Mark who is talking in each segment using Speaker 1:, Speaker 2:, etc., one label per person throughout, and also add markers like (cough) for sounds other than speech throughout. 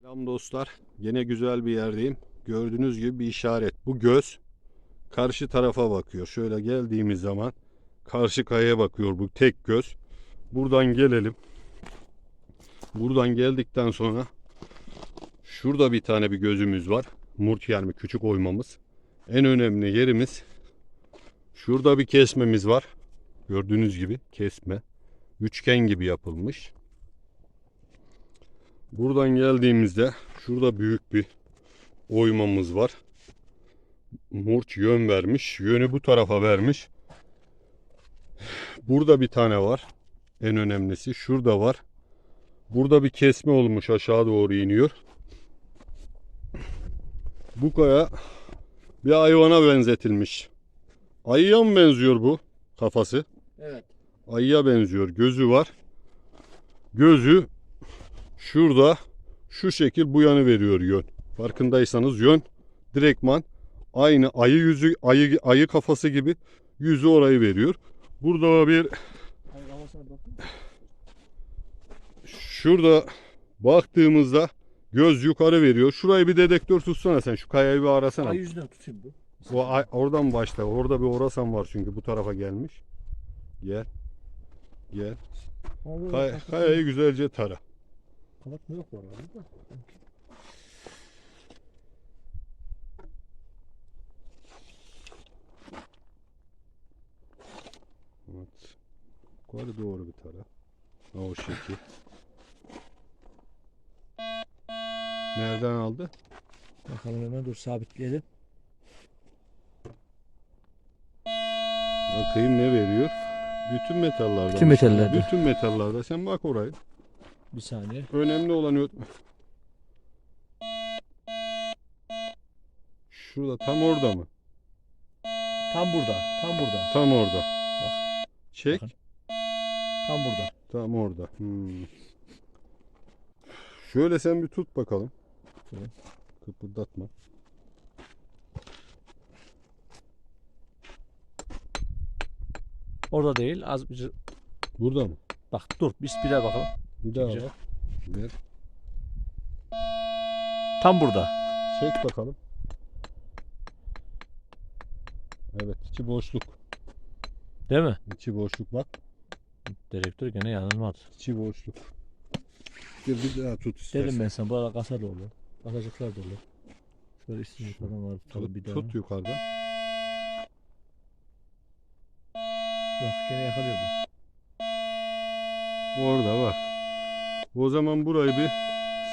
Speaker 1: Selam dostlar. Yine güzel bir yerdeyim. Gördüğünüz gibi bir işaret. Bu göz karşı tarafa bakıyor. Şöyle geldiğimiz zaman karşı kayaya bakıyor bu tek göz. Buradan gelelim. Buradan geldikten sonra şurada bir tane bir gözümüz var. Murt yani küçük oymamız. En önemli yerimiz şurada bir kesmemiz var. Gördüğünüz gibi kesme. Üçgen gibi yapılmış. Buradan geldiğimizde şurada büyük bir oymamız var. Murç yön vermiş. Yönü bu tarafa vermiş. Burada bir tane var. En önemlisi şurada var. Burada bir kesme olmuş aşağı doğru iniyor. Bu kaya bir hayvana benzetilmiş. Ayıya mı benziyor bu kafası?
Speaker 2: Evet.
Speaker 1: Ayıya benziyor. Gözü var. Gözü şurada şu şekil bu yanı veriyor yön. Farkındaysanız yön direktman aynı ayı yüzü ayı ayı kafası gibi yüzü orayı veriyor. Burada bir şurada baktığımızda göz yukarı veriyor. Şurayı bir dedektör tutsana sen. Şu kayayı bir arasana.
Speaker 2: Ay yüzünden tutayım bu.
Speaker 1: O oradan başla. Orada bir orasan var çünkü bu tarafa gelmiş. Gel. Gel. Kay- kayayı güzelce tara.
Speaker 2: Kapatma yok bu arada. da.
Speaker 1: Evet. Yukarı doğru bir tara. Ha, o şekil. Nereden aldı?
Speaker 2: Bakalım hemen dur sabitleyelim.
Speaker 1: Bakayım ne veriyor? Bütün metallarda.
Speaker 2: Bütün metallerde.
Speaker 1: Bütün metallerde. Sen bak orayı.
Speaker 2: Bir saniye.
Speaker 1: Önemli olan ö- Şurada tam orada mı?
Speaker 2: Tam burada. Tam burada.
Speaker 1: Tam orada. Çek.
Speaker 2: Bakın. Tam burada.
Speaker 1: Tam orada. Hmm. Şöyle sen bir tut bakalım.
Speaker 2: Şöyle.
Speaker 1: Kıpırdatma.
Speaker 2: Orada değil. Az bir
Speaker 1: Burada mı?
Speaker 2: bak dur. Bir daha bakalım.
Speaker 1: Bir daha
Speaker 2: Çekeceğim.
Speaker 1: bak. Ver.
Speaker 2: Tam burada.
Speaker 1: Çek bakalım. Evet içi boşluk.
Speaker 2: Değil mi?
Speaker 1: İçi boşluk bak.
Speaker 2: Direktör gene yanılmadı.
Speaker 1: İçi boşluk. Bir, bir daha tut istersen.
Speaker 2: Dedim ben sana burada kasa dolu. Kasacıklar dolu. Şöyle üstünde falan var. Tutalım
Speaker 1: Tut,
Speaker 2: bir daha.
Speaker 1: tut yukarıdan.
Speaker 2: Bak gene yakalıyor bu.
Speaker 1: Orada var. O zaman burayı bir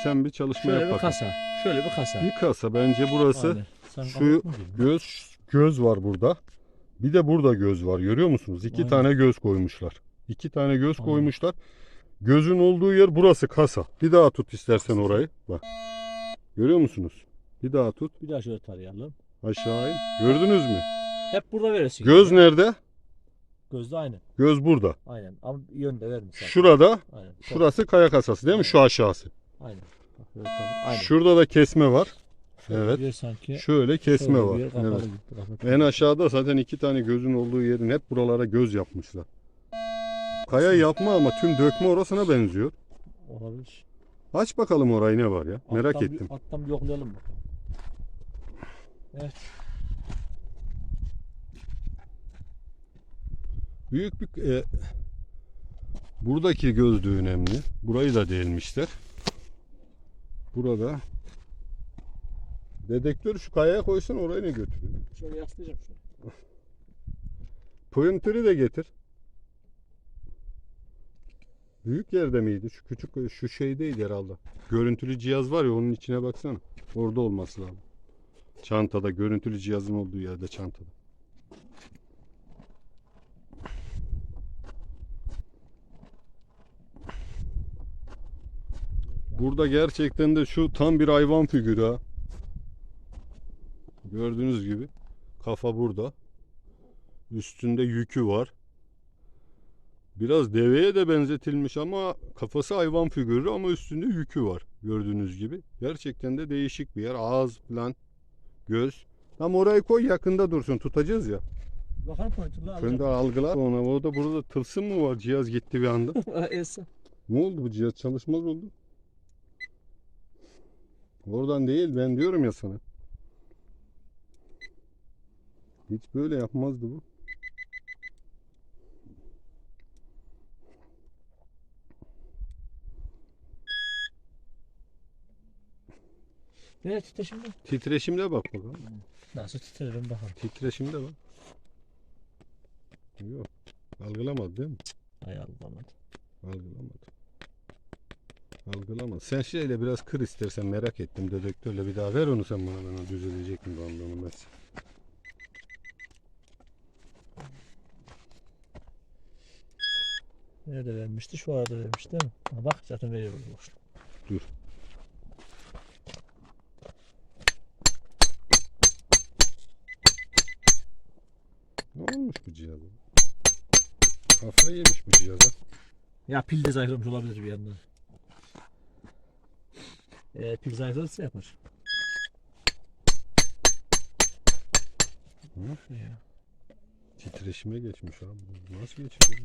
Speaker 1: sen bir çalışma
Speaker 2: Şöyle
Speaker 1: yap
Speaker 2: bir
Speaker 1: bakalım.
Speaker 2: kasa. Şöyle bir kasa.
Speaker 1: Bir kasa bence burası
Speaker 2: Aynen. Sen
Speaker 1: şu göz göz var burada. Bir de burada göz var. Görüyor musunuz? İki
Speaker 2: Aynen.
Speaker 1: tane göz koymuşlar. İki tane göz
Speaker 2: Aynen.
Speaker 1: koymuşlar. Gözün olduğu yer burası kasa. Bir daha tut istersen orayı. Bak. Görüyor musunuz? Bir daha tut.
Speaker 2: Bir daha şöyle tarayalım.
Speaker 1: Aşağı in. Gördünüz mü?
Speaker 2: Hep burada verirsin.
Speaker 1: Göz nerede?
Speaker 2: Gözde aynı.
Speaker 1: Göz burada.
Speaker 2: Aynen. Ama yönde vermiş. zaten.
Speaker 1: Şurada.
Speaker 2: Aynen.
Speaker 1: Şurası kaya kasası değil mi? Şu aşağısı.
Speaker 2: Aynen. Bak böyle tam- Aynen.
Speaker 1: Şurada da kesme var.
Speaker 2: Şöyle
Speaker 1: evet.
Speaker 2: bir yer sanki.
Speaker 1: Şöyle kesme
Speaker 2: şöyle
Speaker 1: var.
Speaker 2: yer kapalı
Speaker 1: Evet.
Speaker 2: gibi.
Speaker 1: En aşağıda zaten iki tane gözün olduğu yerin hep buralara göz yapmışlar. Kaya yapma ama tüm dökme orasına benziyor.
Speaker 2: Olabilir.
Speaker 1: Aç bakalım orayı ne var ya. Merak
Speaker 2: Alttan
Speaker 1: ettim.
Speaker 2: Bir, alttan bir yoklayalım bakalım. Evet.
Speaker 1: Büyük bir e, buradaki göz de önemli. Burayı da delmişler. Burada dedektörü şu kayaya koysun oraya ne götürüyor?
Speaker 2: Şöyle yaslayacağım şunu.
Speaker 1: Pointer'ı de getir. Büyük yerde miydi? Şu küçük şu şeydeydi herhalde. Görüntülü cihaz var ya onun içine baksana. Orada olması lazım. Çantada görüntülü cihazın olduğu yerde çantada. Burada gerçekten de şu tam bir hayvan figürü ha. Gördüğünüz gibi kafa burada. Üstünde yükü var. Biraz deveye de benzetilmiş ama kafası hayvan figürü ama üstünde yükü var. Gördüğünüz gibi. Gerçekten de değişik bir yer. Ağız falan, göz. Tam orayı koy yakında dursun. Tutacağız ya.
Speaker 2: Bakalım pointer'la
Speaker 1: Sen de algıla. Sonra o da burada tılsım mı var? Cihaz gitti bir anda. (laughs) Ne oldu bu cihaz çalışmaz oldu? Oradan değil ben diyorum ya sana. Hiç böyle yapmazdı bu.
Speaker 2: Ne titre şimdi?
Speaker 1: Titreşimde bak bakalım.
Speaker 2: Nasıl titrer ben bakalım.
Speaker 1: Titreşimde bak. Yok. Algılamadı değil mi?
Speaker 2: Ay Allah'ım.
Speaker 1: Algılamadı. Algılamadı. Sen şeyle biraz kır istersen merak ettim. Dedektörle bir daha ver onu sen bana. Ben o düzelecek mi onu ben.
Speaker 2: Nerede vermişti? Şu arada vermişti değil mi? Ha, bak zaten veriyor burada boşluk.
Speaker 1: Dur. Ne olmuş bu cihaza? Kafayı yemiş bu cihaza.
Speaker 2: Ya pil de zayıflamış olabilir bir yandan. Eğer pil zayıflarsa yapar.
Speaker 1: Hı?
Speaker 2: Ya.
Speaker 1: Titreşime geçmiş abi. Nasıl geçiyor?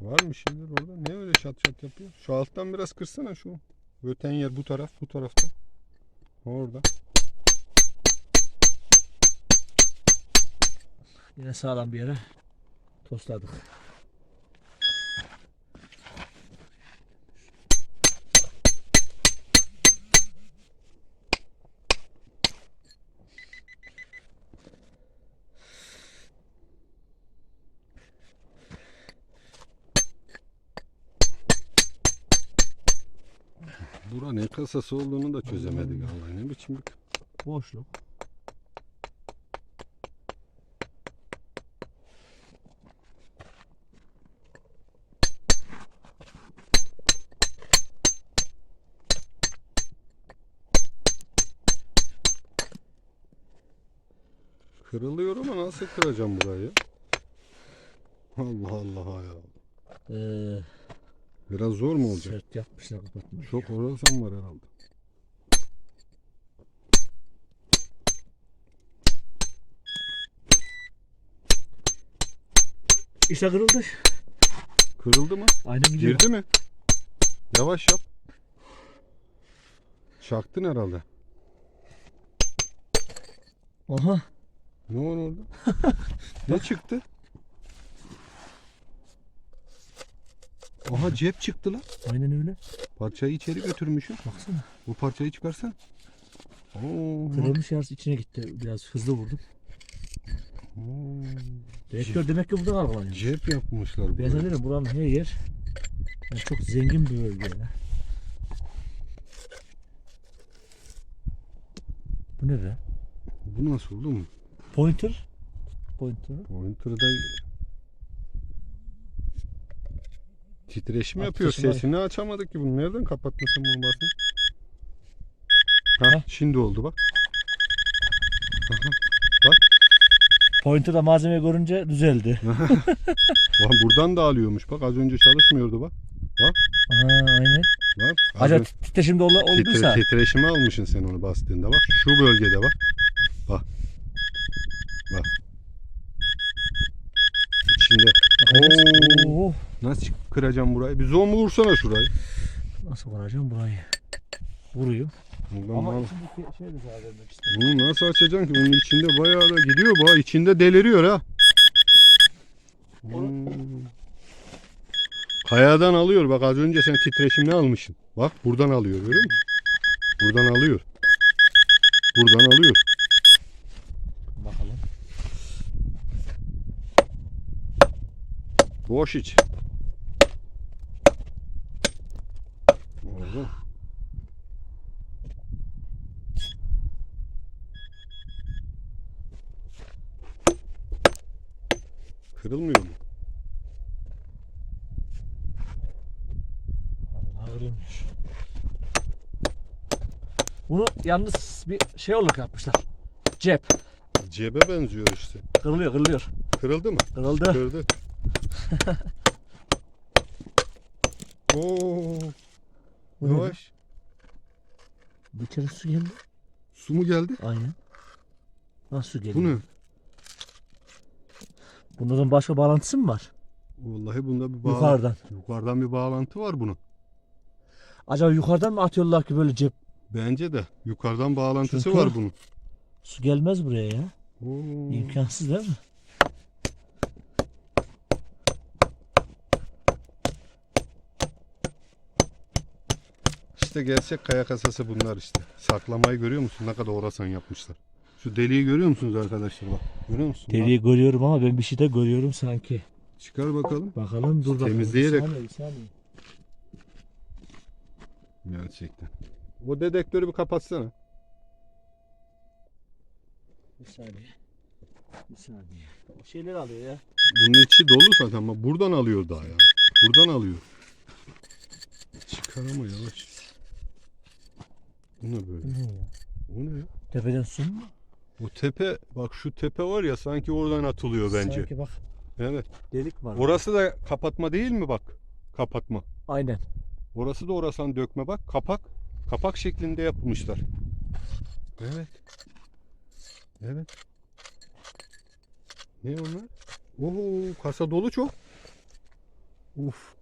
Speaker 1: Var mı şeyler orada? Ne öyle şat şat yapıyor? Şu alttan biraz kırsana şu. Öten yer bu taraf, bu tarafta. Orada.
Speaker 2: Yine sağlam bir yere tosladık.
Speaker 1: Bura ne kasası olduğunu da çözemedik Allah. Ne biçim bir
Speaker 2: Boşluk.
Speaker 1: Kırılıyor ama nasıl kıracağım burayı? Allah Allah ya.
Speaker 2: Ee,
Speaker 1: Biraz zor mu olacak?
Speaker 2: sert yapmışlar kapatmış.
Speaker 1: Çok orasam var herhalde.
Speaker 2: İşte kırıldı.
Speaker 1: Kırıldı mı?
Speaker 2: Aynen gidiyor.
Speaker 1: Girdi mi? Yavaş yap. Çaktın herhalde.
Speaker 2: Aha.
Speaker 1: Ne orada? ne çıktı? (laughs) Aha cep çıktı lan.
Speaker 2: Aynen öyle.
Speaker 1: Parçayı içeri götürmüşüm.
Speaker 2: Baksana.
Speaker 1: Bu parçayı çıkarsan. Oo.
Speaker 2: Kırılmış yarısı içine gitti. Biraz hızlı vurdum.
Speaker 1: Oo.
Speaker 2: Direktör demek ki burada kalkılanıyor.
Speaker 1: Cep yapmışlar.
Speaker 2: Ben
Speaker 1: buraya.
Speaker 2: derim buranın her yer yani çok zengin bir bölge ya. Bu ne be?
Speaker 1: Bu nasıl oğlum?
Speaker 2: Pointer. Pointer.
Speaker 1: Pointer'da titreşim yapıyor.
Speaker 2: Titreşim var.
Speaker 1: Sesini açamadık ki bunu. Nereden kapattın sen bunu basın? Ha, şimdi oldu bak. Aha.
Speaker 2: Pointer'da malzeme görünce düzeldi. (laughs)
Speaker 1: Bak buradan da alıyormuş. Bak az önce çalışmıyordu bak.
Speaker 2: Aha aynen.
Speaker 1: Bak.
Speaker 2: Acaba
Speaker 1: önce
Speaker 2: titreşimde ol-
Speaker 1: titre-
Speaker 2: olduysa.
Speaker 1: titreşimi almışsın sen onu bastığında bak. Şu bölgede bak. Bak. Bak. İçinde. Oo.
Speaker 2: Oo.
Speaker 1: Nasıl kıracağım burayı? Bir zoom vursana şurayı.
Speaker 2: Nasıl vuracağım burayı? Vuruyor.
Speaker 1: Buradan
Speaker 2: Ama
Speaker 1: al.
Speaker 2: içindeki şey de zarar vermek istedim.
Speaker 1: Bunu nasıl açacaksın ki? Bunun içinde bayağı da gidiyor. Bu içinde deliriyor ha. Hmm. Kayadan alıyor. Bak az önce sen titreşimini almışsın. Bak buradan alıyor. Görüyor musun? Buradan alıyor. Buradan alıyor.
Speaker 2: Bakalım.
Speaker 1: Boş iç. Oldu. Kırılmıyor mu?
Speaker 2: Allah kırılmış. Bunu yalnız bir şey olarak yapmışlar. Cep.
Speaker 1: Cebe benziyor işte.
Speaker 2: Kırılıyor kırılıyor.
Speaker 1: Kırıldı mı?
Speaker 2: Kırıldı.
Speaker 1: Kırdı. (laughs) Oo,
Speaker 2: Bu ne?
Speaker 1: yavaş.
Speaker 2: Bir kere su geldi.
Speaker 1: Su mu geldi?
Speaker 2: Aynen. Nasıl su geldi?
Speaker 1: Bu ne?
Speaker 2: Bunların başka bağlantısı mı var?
Speaker 1: Vallahi bunda bir bağlantı.
Speaker 2: Yukarıdan.
Speaker 1: Yukarıdan bir bağlantı var bunun.
Speaker 2: Acaba yukarıdan mı atıyorlar ki böyle cep?
Speaker 1: Bence de yukarıdan bağlantısı
Speaker 2: Çünkü-
Speaker 1: var bunun.
Speaker 2: Su gelmez buraya ya.
Speaker 1: Oo.
Speaker 2: İmkansız değil mi?
Speaker 1: İşte gerçek kaya kasası bunlar işte. Saklamayı görüyor musun? Ne kadar orasan yapmışlar. Şu deliği görüyor musunuz arkadaşlar bak. Görüyor musun?
Speaker 2: Deliği görüyorum ama ben bir şey de görüyorum sanki.
Speaker 1: Çıkar bakalım.
Speaker 2: Bakalım dur bakalım.
Speaker 1: Temizleyerek.
Speaker 2: Bir saniye, bir saniye.
Speaker 1: Gerçekten. O dedektörü bir kapatsana.
Speaker 2: Bir saniye. Bir saniye. O şeyler alıyor ya.
Speaker 1: Bunun içi dolu zaten ama buradan alıyor daha ya. Buradan alıyor. Çıkar ama yavaş. Bu ne böyle?
Speaker 2: Bu ne ya?
Speaker 1: O ne ya?
Speaker 2: Tepeden su mu?
Speaker 1: O tepe bak şu tepe var ya sanki oradan atılıyor bence.
Speaker 2: Sanki bak
Speaker 1: Evet.
Speaker 2: delik var.
Speaker 1: Orası da kapatma değil mi bak? Kapatma.
Speaker 2: Aynen.
Speaker 1: Orası da orasan dökme bak. Kapak. Kapak şeklinde yapmışlar. Evet. Evet. Ne onlar? Oo, kasa dolu çok. Uf.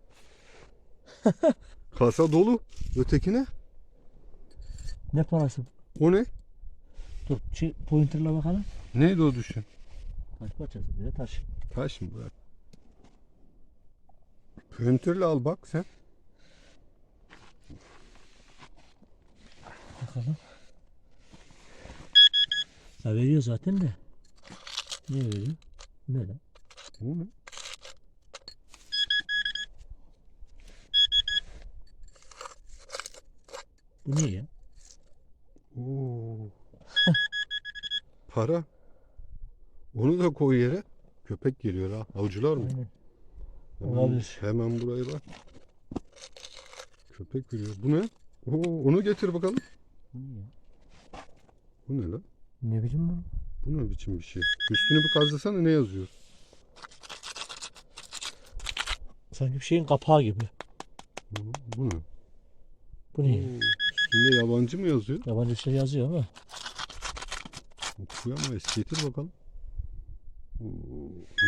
Speaker 1: (laughs) kasa dolu. Ötekine.
Speaker 2: Ne parası?
Speaker 1: O ne?
Speaker 2: Dur şey, pointerla bakalım.
Speaker 1: Neydi o düşün?
Speaker 2: Taş parçası de taş.
Speaker 1: Taş mı bırak? Pöntürle al bak sen.
Speaker 2: Bakalım. Ya veriyor zaten de. Ne veriyor? Bu ne lan?
Speaker 1: O ne?
Speaker 2: Bu ne ya?
Speaker 1: Oo. (laughs) Para. Onu da koy yere. Köpek geliyor ha. Avcılar mı?
Speaker 2: Aynen.
Speaker 1: Hemen,
Speaker 2: Olabilir.
Speaker 1: hemen buraya bak. Köpek geliyor. Bu ne? Oo, onu getir bakalım.
Speaker 2: Bu ne
Speaker 1: lan?
Speaker 2: Ne bileyim ben.
Speaker 1: Bu ne biçim bir şey? Üstünü bir kazısana ne yazıyor?
Speaker 2: Sanki bir şeyin kapağı gibi.
Speaker 1: Bu, bu ne?
Speaker 2: Bu
Speaker 1: Oo,
Speaker 2: ne? ya?
Speaker 1: üstünde yabancı mı yazıyor?
Speaker 2: Yabancı bir şey yazıyor ama.
Speaker 1: Okuyamayız. Getir bakalım. Oo,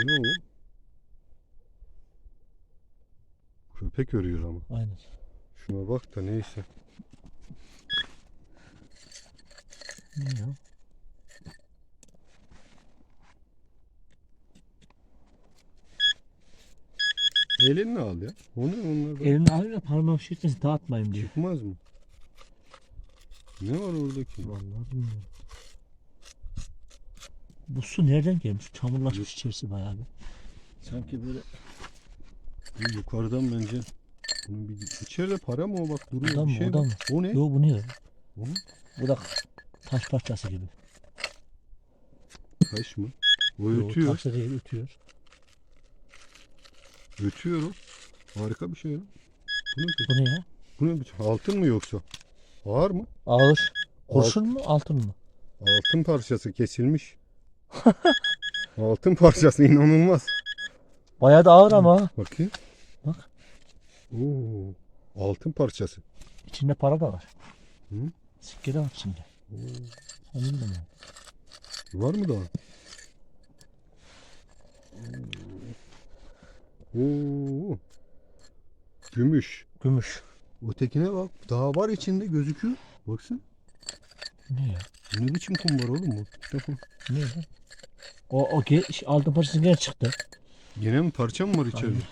Speaker 1: ne o? Köpek örüyor ama.
Speaker 2: Aynen.
Speaker 1: Şuna bak da neyse.
Speaker 2: Ne ya?
Speaker 1: Elinle al ya. O ne onlar? böyle?
Speaker 2: Elini alayım da parmağım şişmesin dağıtmayayım diye.
Speaker 1: Çıkmaz mı? Ne var oradaki?
Speaker 2: Vallahi bilmiyorum. Bu su nereden gelmiş? Çamurlaşmış içerisi bayağı bir. Sanki böyle
Speaker 1: Bu yukarıdan bence. Bunun bir içeride para mı o bak duruyor
Speaker 2: Oda
Speaker 1: bir
Speaker 2: mı,
Speaker 1: şey var.
Speaker 2: mı?
Speaker 1: O ne?
Speaker 2: Yo bu ne ya?
Speaker 1: O ne?
Speaker 2: Bu da taş parçası gibi.
Speaker 1: Taş mı? O
Speaker 2: Yo,
Speaker 1: ötüyor.
Speaker 2: taş da değil ötüyor.
Speaker 1: Ötüyor o. Harika bir şey ya. Bu ne,
Speaker 2: Bu ne ya?
Speaker 1: bu ne biçim? Altın mı yoksa? Ağır mı?
Speaker 2: Ağır. Kurşun mu altın mı?
Speaker 1: Altın parçası kesilmiş. (laughs) Altın parçası inanılmaz.
Speaker 2: Bayağı da ağır ama.
Speaker 1: Bakayım.
Speaker 2: Bak.
Speaker 1: Oo, altın parçası.
Speaker 2: İçinde para da var.
Speaker 1: Hı?
Speaker 2: Sikke de var içinde. Anladın mı?
Speaker 1: Var mı daha? Oo. Gümüş.
Speaker 2: Gümüş.
Speaker 1: Ötekine bak. Daha var içinde gözüküyor. Baksın.
Speaker 2: Ne ya?
Speaker 1: Ne biçim kum var oğlum bu?
Speaker 2: Ne ya? O, o ge- altın parçası gene çıktı.
Speaker 1: Yine mi parça mı var içeride?
Speaker 2: Aynen.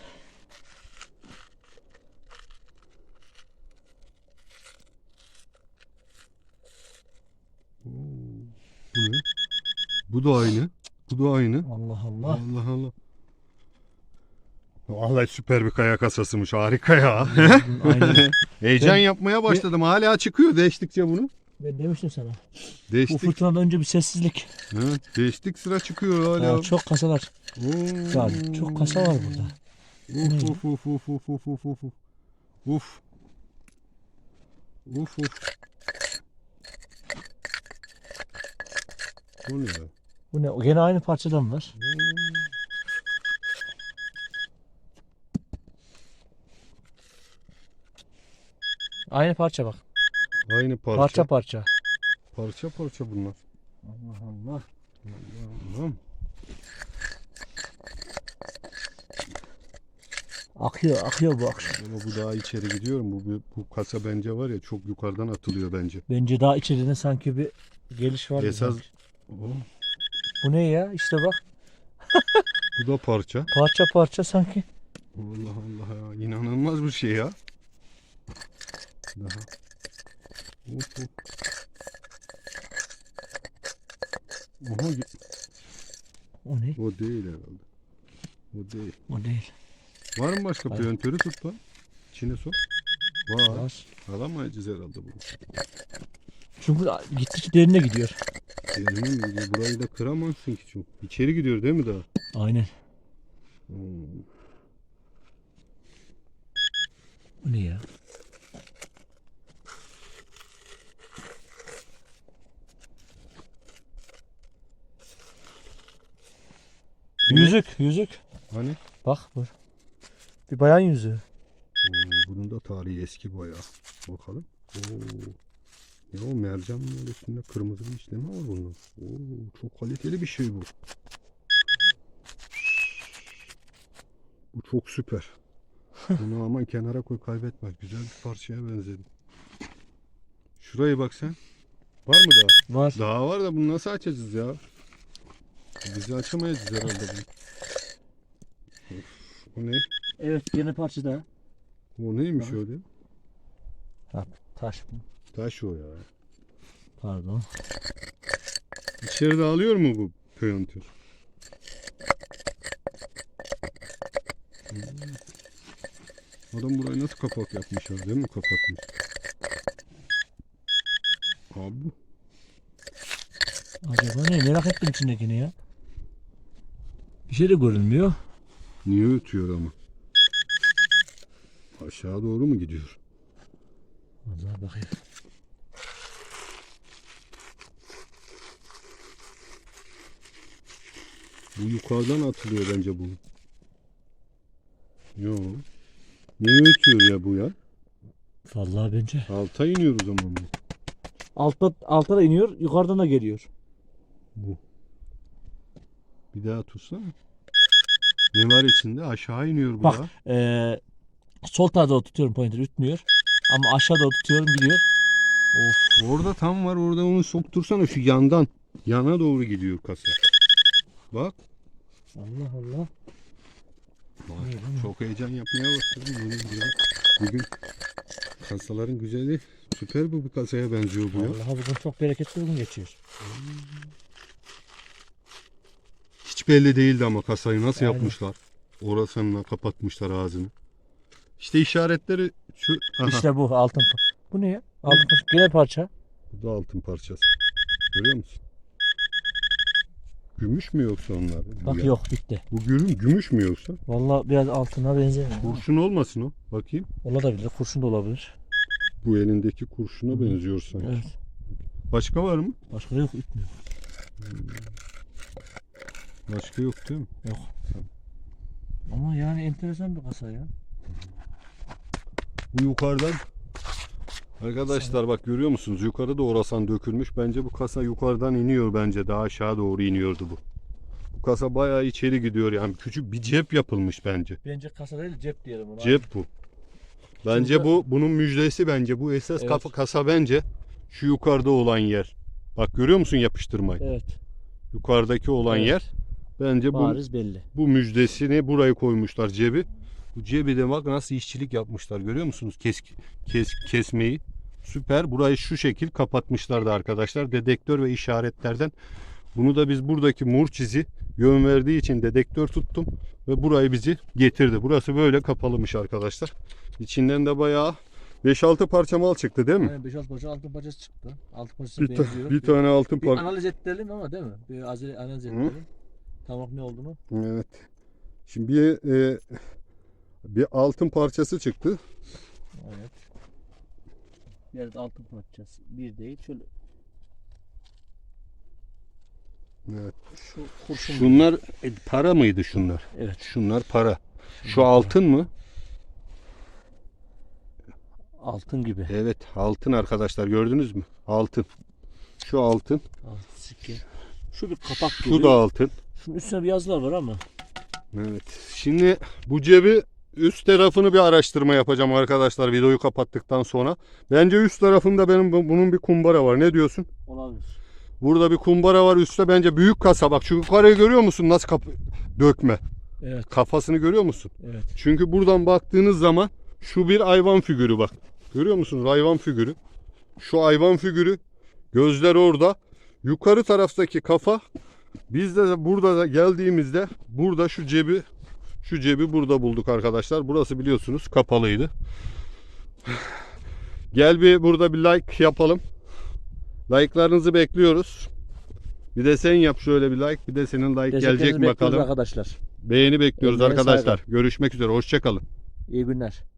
Speaker 1: Bu ne? Bu da aynı. Bu da aynı.
Speaker 2: Allah Allah.
Speaker 1: Allah Allah. Vallahi süper bir kaya kasasıymış. Harika ya.
Speaker 2: Aynen. (laughs)
Speaker 1: Heyecan yapmaya başladım. Hala çıkıyor değiştikçe bunu.
Speaker 2: Ben demiştim sana. Bu
Speaker 1: Değiştik.
Speaker 2: fırtınadan önce bir sessizlik.
Speaker 1: Evet, değiştik sıra çıkıyor hala.
Speaker 2: Ya çok kasalar.
Speaker 1: Oo.
Speaker 2: Var. Çok kasa var burada.
Speaker 1: Uf uf uf uf uf uf uf uf. Uf. Uf uf. Bu ne ya?
Speaker 2: Bu ne? O gene aynı parçadan var. Aynı parça bak.
Speaker 1: Aynı parça.
Speaker 2: Parça parça.
Speaker 1: Parça parça bunlar.
Speaker 2: Allah Allah.
Speaker 1: Tamam.
Speaker 2: Akıyor akıyor bu akşam.
Speaker 1: Ama bu daha içeri gidiyor mu? Bu, bu kasa bence var ya çok yukarıdan atılıyor bence.
Speaker 2: Bence daha içeride sanki bir geliş var. gibi
Speaker 1: Esas-. Oo,
Speaker 2: Bu ne ya? İşte bak
Speaker 1: bu da parça.
Speaker 2: parça parça sanki.
Speaker 1: Allah Allah ya. inanılmaz bir şey ya. Daha. Oha,
Speaker 2: O ne?
Speaker 1: o değil herhalde. O değil.
Speaker 2: O değil.
Speaker 1: Var mı başka
Speaker 2: Hayır.
Speaker 1: piyantörü tut lan? İçine sok. Var.
Speaker 2: Var.
Speaker 1: Alamayacağız herhalde bunu.
Speaker 2: Çünkü gittikçe derine gidiyor.
Speaker 1: Yerine mi gidiyor? Burayı da kıramazsın ki çok. İçeri gidiyor değil mi daha?
Speaker 2: Aynen.
Speaker 1: Hmm.
Speaker 2: Bu ne ya? Yüzük, yüzük.
Speaker 1: Hani?
Speaker 2: Bak bu. Bir bayan yüzüğü.
Speaker 1: Oo, bunun da tarihi eski bayağı. Bakalım. Oo. Ya o mercanın üstünde kırmızı bir işlemi var bunun. Oo, çok kaliteli bir şey bu. Bu çok süper. Bunu aman kenara koy kaybetme. Güzel bir parçaya benzedi. Şuraya bak sen. Var mı daha?
Speaker 2: Var.
Speaker 1: Daha var da bunu nasıl açacağız ya? Bizi açamayacağız herhalde bunu. O ne?
Speaker 2: Evet, yeni parça daha.
Speaker 1: O neymiş öyle?
Speaker 2: Taş bu.
Speaker 1: Taş o ya.
Speaker 2: Pardon.
Speaker 1: İçeride alıyor mu bu pöntür? Hmm. Adam burayı nasıl kapak yapmış ya değil mi kapatmış? Abi
Speaker 2: Acaba ne? Merak ettim içindekini ya. De görünmüyor.
Speaker 1: niye ötüyor ama? Aşağı doğru mu gidiyor?
Speaker 2: Allah bakayım.
Speaker 1: Bu yukarıdan atılıyor bence bu. Yo. Niye ötüyor ya bu ya?
Speaker 2: Vallahi bence.
Speaker 1: Alta iniyor o zaman bu.
Speaker 2: Altta, alta da iniyor, yukarıdan da geliyor.
Speaker 1: Bu. Bir daha tutsana. Ne var içinde? Aşağı iniyor bu
Speaker 2: Bak.
Speaker 1: da.
Speaker 2: Ee, sol tarafa tutuyorum pointer ütmüyor. Ama aşağıda tutuyorum gidiyor. Of.
Speaker 1: Orada tam var. Orada onu soktursana şu yandan. Yana doğru gidiyor kasa. Bak.
Speaker 2: Allah Allah.
Speaker 1: Bak? Çok heyecan yapmaya başladım. Bugün, bugün, bugün kasaların güzeli süper bu bir kasaya benziyor bu ya.
Speaker 2: Vallahi bugün çok bereketli gün geçiyor.
Speaker 1: Hiç belli değildi ama kasayı nasıl
Speaker 2: Aynen.
Speaker 1: yapmışlar. Orasını kapatmışlar ağzını. İşte işaretleri şu. Aha,
Speaker 2: İşte bu altın. Bu ne ya? Altın parça. Gene parça.
Speaker 1: Bu da altın parçası. Görüyor musun? Gümüş mü yoksa onlar?
Speaker 2: Bak
Speaker 1: ya?
Speaker 2: yok bitti.
Speaker 1: Bu gülüm gümüş mü yoksa?
Speaker 2: Vallahi biraz altına benziyor.
Speaker 1: Kurşun olmasın o. Bakayım.
Speaker 2: Olabilir. Kurşun da olabilir.
Speaker 1: Bu elindeki kurşuna benziyor sanki.
Speaker 2: Evet.
Speaker 1: Başka var mı?
Speaker 2: Başka yok ütmüyor.
Speaker 1: Başka yok değil mi?
Speaker 2: Ama yani enteresan bir kasa ya.
Speaker 1: Bu yukarıdan Arkadaşlar bak görüyor musunuz? Yukarıda orasan dökülmüş. Bence bu kasa yukarıdan iniyor bence. Daha aşağı doğru iniyordu bu. Bu kasa bayağı içeri gidiyor yani. Küçük bir cep yapılmış bence.
Speaker 2: Bence kasa değil cep diyelim ona.
Speaker 1: Cep bu. Bence
Speaker 2: Şurada-
Speaker 1: bu bunun müjdesi bence. Bu esas
Speaker 2: Evet.
Speaker 1: kafa kasa bence şu yukarıda olan yer. Bak görüyor musun yapıştırmayı?
Speaker 2: Evet.
Speaker 1: Yukarıdaki olan
Speaker 2: Evet.
Speaker 1: yer. Bence bu
Speaker 2: Bariz belli.
Speaker 1: bu müjdesini buraya koymuşlar cebi. Bu cebi de bak nasıl işçilik yapmışlar görüyor musunuz? Kes, kes kesmeyi. Süper. Burayı şu şekil kapatmışlardı arkadaşlar. Dedektör ve işaretlerden. Bunu da biz buradaki murçizi yön verdiği için dedektör tuttum ve burayı bizi getirdi. Burası böyle kapalımış arkadaşlar. İçinden de bayağı 5-6 parça mal çıktı değil mi?
Speaker 2: Yani 5-6 parça altın parçası çıktı. Altın parçası
Speaker 1: Bir, ta-
Speaker 2: benziyor.
Speaker 1: bir tane altın
Speaker 2: Bir
Speaker 1: parça.
Speaker 2: analiz edelim ama değil mi? Bir analiz edelim. Tamam ne olduğunu.
Speaker 1: Evet. Şimdi bir, e, bir altın parçası çıktı.
Speaker 2: Evet. Bir adet altın parçası. Bir değil. Şöyle
Speaker 1: Evet.
Speaker 2: şu kurşun.
Speaker 1: Şunlar e, para mıydı şunlar?
Speaker 2: Evet.
Speaker 1: Şunlar para. Şu altın mı?
Speaker 2: Altın gibi.
Speaker 1: Evet, altın arkadaşlar gördünüz mü? Altın. Şu altın,
Speaker 2: Altın sikke. Şu bir kapak gibi.
Speaker 1: şu da altın.
Speaker 2: Şunun üstüne bir yazılar var ama.
Speaker 1: Evet. Şimdi bu cebi üst tarafını bir araştırma yapacağım arkadaşlar videoyu kapattıktan sonra. Bence üst tarafında benim bu- bunun bir kumbara var. Ne diyorsun?
Speaker 2: Olabilir.
Speaker 1: Burada bir kumbara var. Üstte bence büyük kasa. Bak şu yukarıyı görüyor musun? Nasıl kapı dökme.
Speaker 2: Evet.
Speaker 1: Kafasını görüyor musun?
Speaker 2: Evet.
Speaker 1: Çünkü buradan baktığınız zaman şu bir hayvan figürü bak. Görüyor musunuz? Hayvan figürü. Şu hayvan figürü. Gözler orada. Yukarı taraftaki kafa. Biz de burada da geldiğimizde burada şu cebi şu cebi burada bulduk arkadaşlar. Burası biliyorsunuz kapalıydı. Gel bir burada bir like yapalım. Like'larınızı bekliyoruz. Bir de sen yap şöyle bir like. Bir de senin like gelecek bakalım.
Speaker 2: arkadaşlar.
Speaker 1: Beğeni bekliyoruz
Speaker 2: Emeğe
Speaker 1: arkadaşlar. Görüşmek üzere. Hoşçakalın.
Speaker 2: İyi günler.